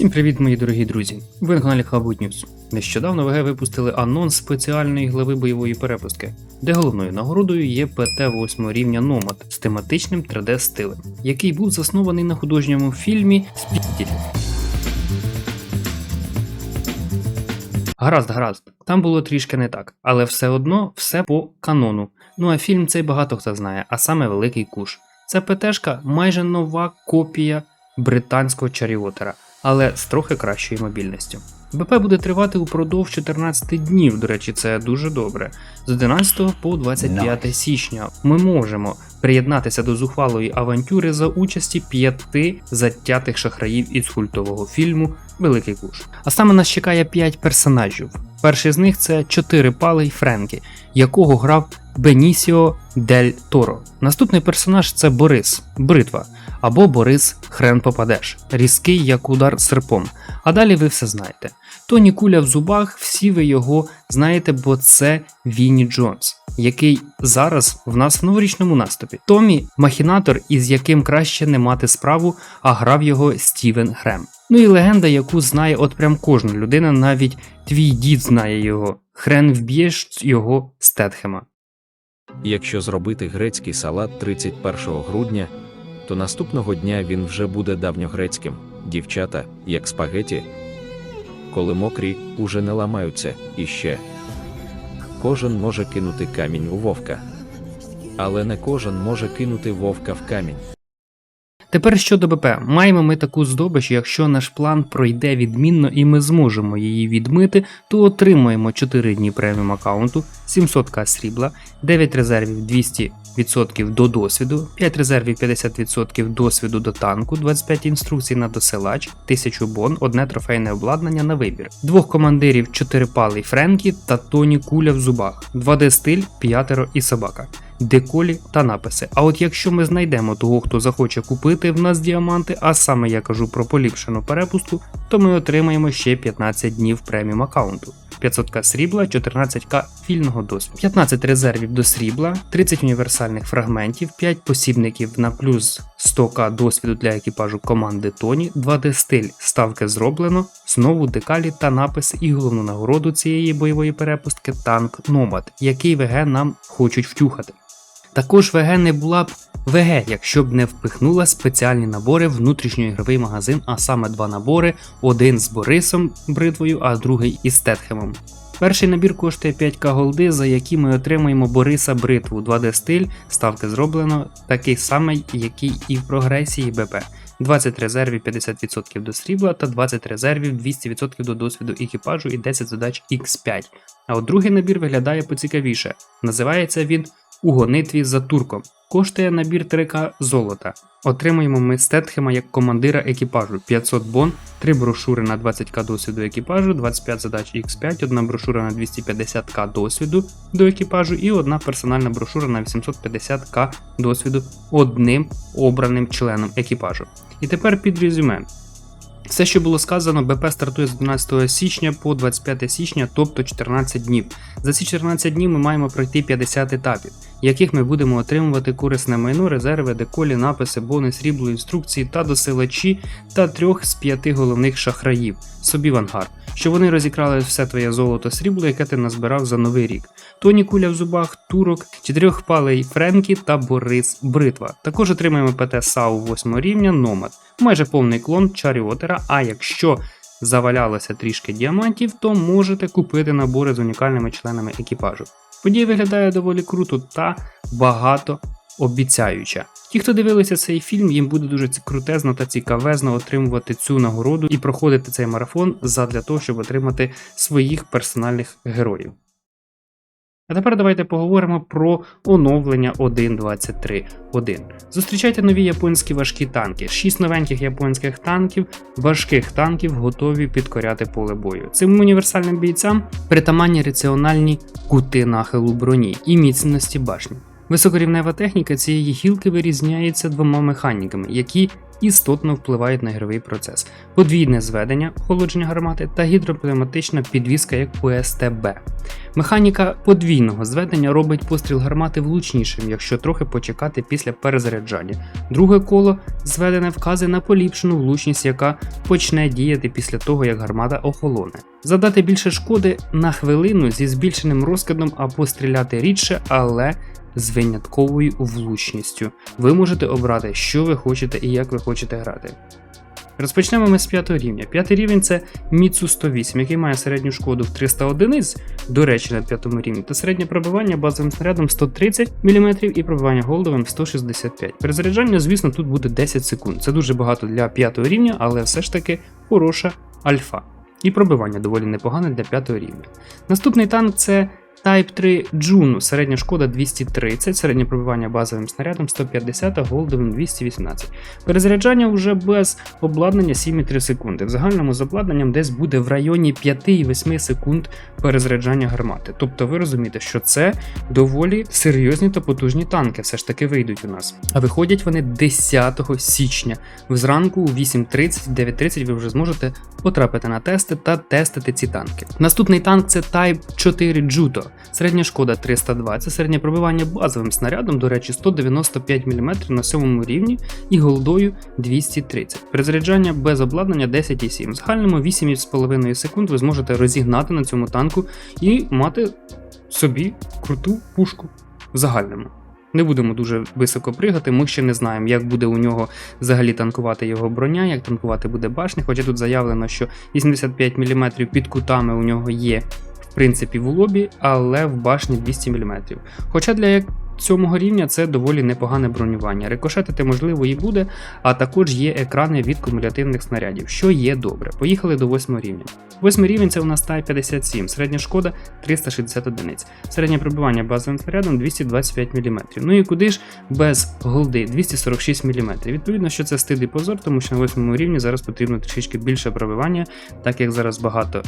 Всім привіт, мої дорогі друзі! Ви на каналі Хабут News. Нещодавно ВГ випустили анонс спеціальної глави бойової перепустки, де головною нагородою є ПТ 8 рівня Номад з тематичним 3D стилем, який був заснований на художньому фільмі Спітіль. Гаразд, гаразд, там було трішки не так, але все одно все по канону. Ну а фільм цей багато хто знає, а саме Великий Куш. Це ПТшка майже нова копія британського чаріотера, але з трохи кращою мобільністю. БП буде тривати упродовж 14 днів, до речі, це дуже добре. З 11 по 25 січня ми можемо приєднатися до зухвалої авантюри за участі п'яти затятих шахраїв із культового фільму Великий Куш. А саме нас чекає 5 персонажів. Перший з них це чотирипалий Френкі, якого грав Бенісіо Дель Торо. Наступний персонаж це Борис Бритва або Борис Хрен Попадеш, різкий як удар серпом. А далі ви все знаєте. Тоні Куля в зубах, всі ви його знаєте, бо це Вінні Джонс, який зараз в нас в новорічному наступі. Томі махінатор, із яким краще не мати справу, а грав його Стівен Грем. Ну і легенда, яку знає от прям кожна людина, навіть твій дід знає його. Хрен вб'єш його Стетхема. Якщо зробити грецький салат 31 грудня, то наступного дня він вже буде давньогрецьким. Дівчата, як спагеті, коли мокрі, уже не ламаються і ще. Кожен може кинути камінь у вовка. Але не кожен може кинути вовка в камінь. Тепер щодо БП, маємо ми таку здобич, якщо наш план пройде відмінно і ми зможемо її відмити, то отримаємо 4 дні преміум аккаунту, 700к срібла, 9 резервів 200% до досвіду, 5 резервів 50% досвіду до танку, 25 інструкцій на досилач, 1000 бон, одне трофейне обладнання на вибір, двох командирів 4 палий Френкі та Тоні Куля в зубах, 2D стиль, п'ятеро і собака деколі та написи. А от якщо ми знайдемо того, хто захоче купити в нас діаманти, а саме я кажу про поліпшену перепустку, то ми отримаємо ще 15 днів преміум аккаунту. 500к срібла, 14к фільного досвіду, 15 резервів до срібла, 30 універсальних фрагментів, 5 посібників на плюс 100к досвіду для екіпажу команди Тоні, 2D стиль ставки зроблено, знову декалі та напис і головну нагороду цієї бойової перепустки танк Номад, який ВГ нам хочуть втюхати. Також ВГ не була б ВГ, якщо б не впихнула спеціальні набори внутрішньоігровий магазин, а саме два набори: один з Борисом бритвою, а другий із Тетхемом. Перший набір коштує 5к голди, за які ми отримуємо Бориса бритву 2D стиль, ставки зроблено, такий самий, який і в прогресії БП. 20 резервів 50% до срібла та 20 резервів 200% до досвіду екіпажу і 10 задач X5. А от другий набір виглядає поцікавіше. Називається він у гонитві за турком. Коштує набір 3К золота. Отримуємо ми Стетхема як командира екіпажу 500 бон, 3 брошури на 20к досвіду екіпажу, 25 задач X5, одна брошура на 250к досвіду до екіпажу і одна персональна брошура на 850к досвіду одним обраним членом екіпажу. І тепер під резюме. Все, що було сказано, БП стартує з 12 січня по 25 січня, тобто 14 днів. За ці 14 днів ми маємо пройти 50 етапів, яких ми будемо отримувати корисне майно, резерви, деколі, написи, бони, срібло, інструкції та досилачі та трьох з п'яти головних шахраїв собі в ангар, що вони розікрали все твоє золото срібло, яке ти назбирав за новий рік. Тоні куля в зубах, турок, чотирьохпалий Френкі та Борис Бритва. Також отримаємо ПТ САУ 8 рівня Номад, майже повний клон Чаріотера. А якщо завалялося трішки діамантів, то можете купити набори з унікальними членами екіпажу. Подія виглядає доволі круто та багато обіцяюча. Ті, хто дивилися цей фільм, їм буде дуже крутезно та цікавезно отримувати цю нагороду і проходити цей марафон задля того, щоб отримати своїх персональних героїв. А тепер давайте поговоримо про оновлення 1.23.1. Зустрічайте нові японські важкі танки. Шість новеньких японських танків, важких танків, готові підкоряти поле бою. Цим універсальним бійцям притаманні раціональні кути нахилу броні і міцності башні. Високорівнева техніка цієї гілки вирізняється двома механіками, які істотно впливають на ігровий процес: подвійне зведення, охолодження гармати та гідропневматична підвізка як у СТБ. Механіка подвійного зведення робить постріл гармати влучнішим, якщо трохи почекати після перезаряджання. Друге коло зведене вказує на поліпшену влучність, яка почне діяти після того, як гармата охолоне. Задати більше шкоди на хвилину зі збільшеним розкидом або стріляти рідше, але з винятковою влучністю. Ви можете обрати, що ви хочете і як ви хочете грати. Розпочнемо ми з п'ятого рівня. П'ятий рівень це Міцу 108, який має середню шкоду в 300 одиниць, до речі, на п'ятому рівні, та середнє пробивання базовим снарядом 130 мм і пробивання голдовим 165 Перезаряджання, звісно, тут буде 10 секунд. Це дуже багато для п'ятого рівня, але все ж таки хороша альфа. І пробивання доволі непогане для п'ятого рівня. Наступний танк це Type 3 Juno, середня шкода 230, середнє пробивання базовим снарядом 150, а голдовим 218. Перезаряджання вже без обладнання 7,3 секунди. В загальному з обладнанням десь буде в районі 5-8 секунд перезаряджання гармати. Тобто ви розумієте, що це доволі серйозні та потужні танки все ж таки вийдуть у нас. А виходять вони 10 січня. Зранку у 8.30, 9.30 ви вже зможете потрапити на тести та тестити ці танки. Наступний танк це Type 4 Juto. Середня шкода 320, середнє пробивання базовим снарядом, до речі, 195 мм на 7 рівні і голдою 230. Перезаряджання без обладнання 10,7. В загальному 8,5 секунд ви зможете розігнати на цьому танку і мати собі круту пушку в загальному. Не будемо дуже високо пригати, ми ще не знаємо, як буде у нього взагалі танкувати його броня, як танкувати буде башня. Хоча тут заявлено, що 85 мм під кутами у нього є, принципі, в лобі, але в башні 200 мм. Хоча для сьомого рівня це доволі непогане бронювання. Рикошетити можливо і буде, а також є екрани від кумулятивних снарядів, що є добре. Поїхали до восьмого рівня. Восьмий рівень це у нас Тай 57, середня шкода 360 одиниць, середнє пробивання базовим снарядом 225 мм. Ну і куди ж без голди 246 мм. Відповідно, що це стид і позор, тому що на восьмому рівні зараз потрібно трішечки більше пробивання, так як зараз багато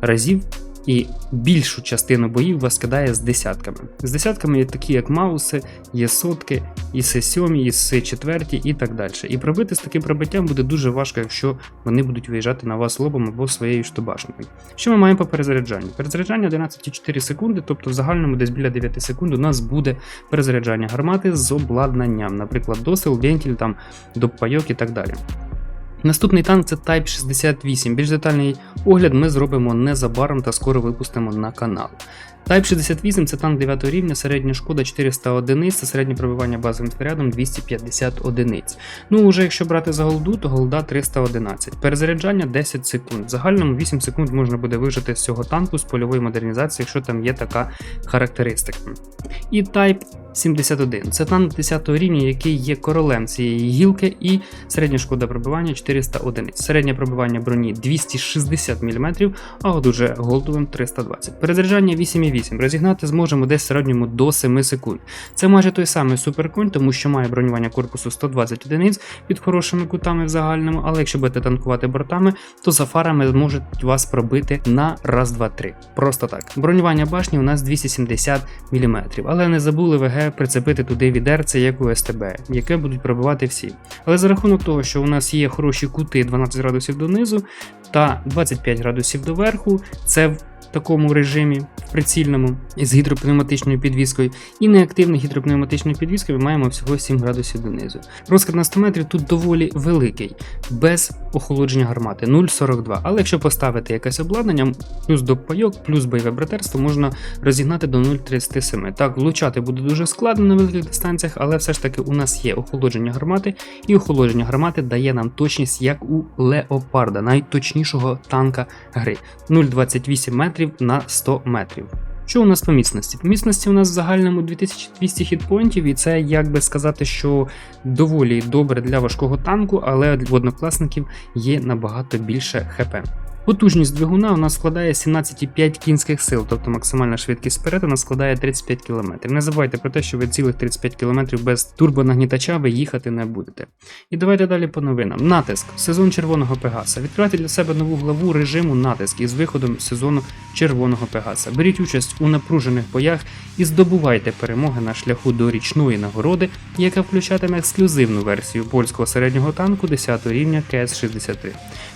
разів. І більшу частину боїв вас кидає з десятками. З десятками є такі, як Мауси, є сотки, і С7, і С4 і так далі. І пробити з таким пробиттям буде дуже важко, якщо вони будуть виїжджати на вас лобом або своєю штобашнею. Що ми маємо по перезаряджанню? Перезаряджання 11,4 секунди, тобто в загальному десь біля 9 секунд у нас буде перезаряджання гармати з обладнанням, наприклад, досил, вентиль, там, доппайок і так далі. Наступний танк це Type 68. Більш детальний огляд ми зробимо незабаром та скоро випустимо на канал. Type 68 це танк 9 рівня, середня шкода 400 одиниць, це середнє пробивання базовим снарядом 250 одиниць. Ну, уже якщо брати за голду, то голда 311. Перезаряджання 10 секунд. В загальному 8 секунд можна буде вижити з цього танку з польової модернізації, якщо там є така характеристика. І Type 71 це танк 10 рівня, який є королем цієї гілки, і середня шкода пробивання 400 одиниць. Середнє пробивання броні 260 мм, а от уже голдовим 320. Перезаряджання 8,8. Розігнати зможемо десь в середньому до 7 секунд. Це майже той самий суперконь, тому що має бронювання корпусу 120 одиниць під хорошими кутами в загальному, але якщо будете танкувати бортами, то за фарами зможуть вас пробити на раз, два, три. Просто так. Бронювання башні у нас 270 мм, але не забули ВГ прицепити туди відерце, як у СТБ, яке будуть пробивати всі. Але за рахунок того, що у нас є хороші кути 12 градусів донизу та 25 градусів доверху, це такому режимі в прицільному з гідропневматичною підвіскою, і неактивною гідропневматичною підвіскою ми маємо всього 7 градусів донизу. Розкид на 100 метрів тут доволі великий, без охолодження гармати 0,42. Але якщо поставити якесь обладнання, плюс допайок, плюс бойове братерство, можна розігнати до 0,37. Так, влучати буде дуже складно на великих дистанціях, але все ж таки у нас є охолодження гармати, і охолодження гармати дає нам точність як у Леопарда, найточнішого танка гри 0,28 метрів на 100 метрів. Що у нас по міцності? По міцності у нас в загальному 2200 хітпоінтів, і це, як би сказати, що доволі добре для важкого танку, але в однокласників є набагато більше ХП. Потужність двигуна у нас складає 17,5 кінських сил, тобто максимальна швидкість перетину складає 35 км. Не забувайте про те, що ви цілих 35 км без турбонагнітача ви їхати не будете. І давайте далі по новинам. Натиск. Сезон червоного Пегаса. Відкривайте для себе нову главу режиму натиск із виходом сезону червоного Пегаса. Беріть участь у напружених боях і здобувайте перемоги на шляху до річної нагороди, яка включатиме ексклюзивну версію польського середнього танку 10 рівня КС-63.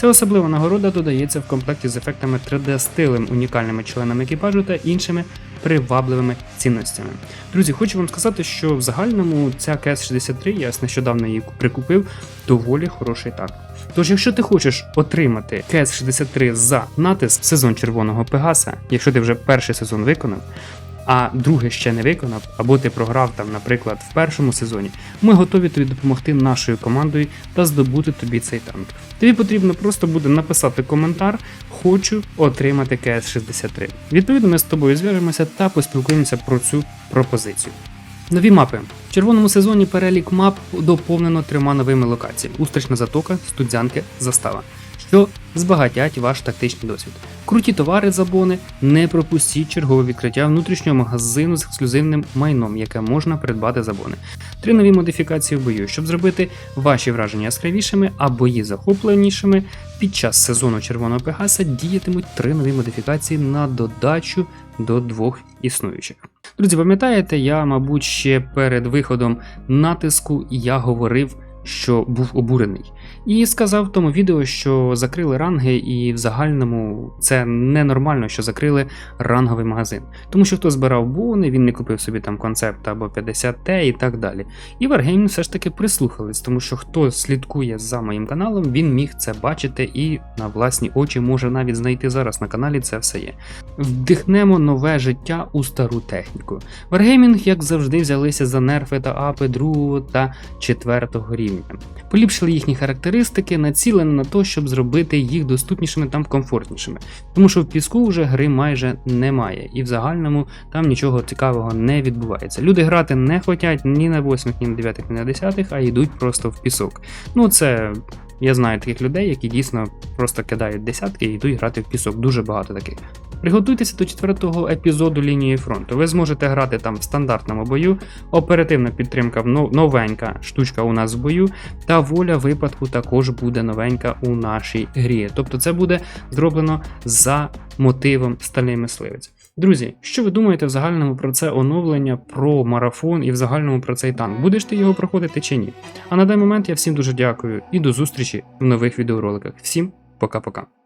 Ця особлива нагорода додається в комплекті з ефектами 3D-стилем, унікальними членами екіпажу та іншими привабливими цінностями. Друзі, хочу вам сказати, що в загальному ця КС-63, я нещодавно її прикупив, доволі хороший танк. Тож, якщо ти хочеш отримати КС-63 за натиск сезон червоного Пегаса, якщо ти вже перший сезон виконав, а другий ще не виконав, або ти програв там, наприклад, в першому сезоні, ми готові тобі допомогти нашою командою та здобути тобі цей танк. Тобі потрібно просто буде написати коментар Хочу отримати КС-63. Відповідно, ми з тобою зв'яжемося та поспілкуємося про цю пропозицію. Нові мапи. В червоному сезоні перелік мап доповнено трьома новими локаціями: Устрична затока, студзянки, застава, що збагатять ваш тактичний досвід. Круті товари за бони, не пропустіть чергове відкриття внутрішнього магазину з ексклюзивним майном, яке можна придбати за бони. Три нові модифікації в бою, щоб зробити ваші враження яскравішими, а бої захопленішими. Під час сезону Червоного Пегаса діятимуть три нові модифікації на додачу до двох існуючих. Друзі, пам'ятаєте, я, мабуть, ще перед виходом натиску я говорив, що був обурений. І сказав в тому відео, що закрили ранги, і в загальному це ненормально, що закрили ранговий магазин. Тому що хто збирав бони, він не купив собі там концепт або 50T і так далі. І Wargaming все ж таки прислухались, тому що хто слідкує за моїм каналом, він міг це бачити і на власні очі може навіть знайти зараз на каналі це все є. Вдихнемо нове життя у стару техніку. Wargaming, як завжди, взялися за нерфи та апи другого та четвертого рівня. Поліпшили їхні характеристики, націлені на те, щоб зробити їх доступнішими та комфортнішими. Тому що в піску вже гри майже немає, і в загальному там нічого цікавого не відбувається. Люди грати не хочуть ні на 8, ні на 9, ні на 10, а йдуть просто в пісок. Ну це. Я знаю таких людей, які дійсно просто кидають десятки і йдуть грати в пісок. Дуже багато таких. Приготуйтеся до четвертого епізоду лінії фронту. Ви зможете грати там в стандартному бою, оперативна підтримка новенька штучка у нас в бою, та воля випадку також буде новенька у нашій грі. Тобто це буде зроблено за мотивом стальний мисливець. Друзі, що ви думаєте в загальному про це оновлення, про марафон і в загальному про цей танк? Будеш ти його проходити чи ні? А на даний момент я всім дуже дякую і до зустрічі в нових відеороликах. Всім пока-пока.